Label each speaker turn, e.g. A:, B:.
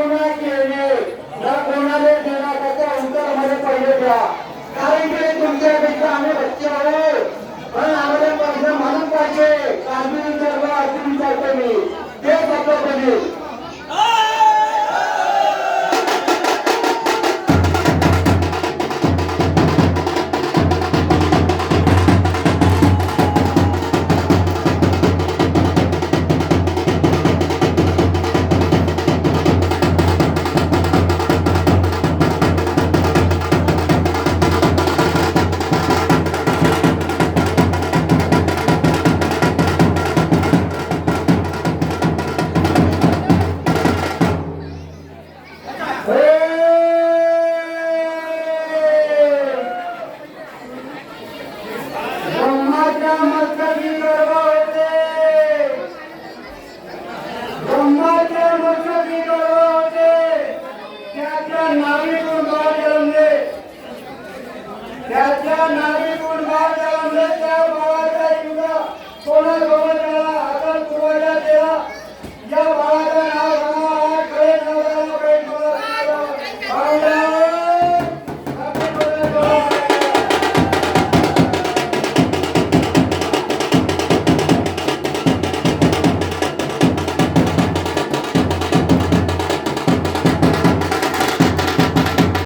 A: कोणा केले ना कोणाला देणार त्याचा उत्तरमध्ये पहिले द्या. कारण की तुमच्यापेक्षा आम्ही बच्चे आहोत. पण आम्हाला पैसा म्हणून पाहिजे काळजी विचारवा अशी विचारतो मी. ते फक्त बनेल না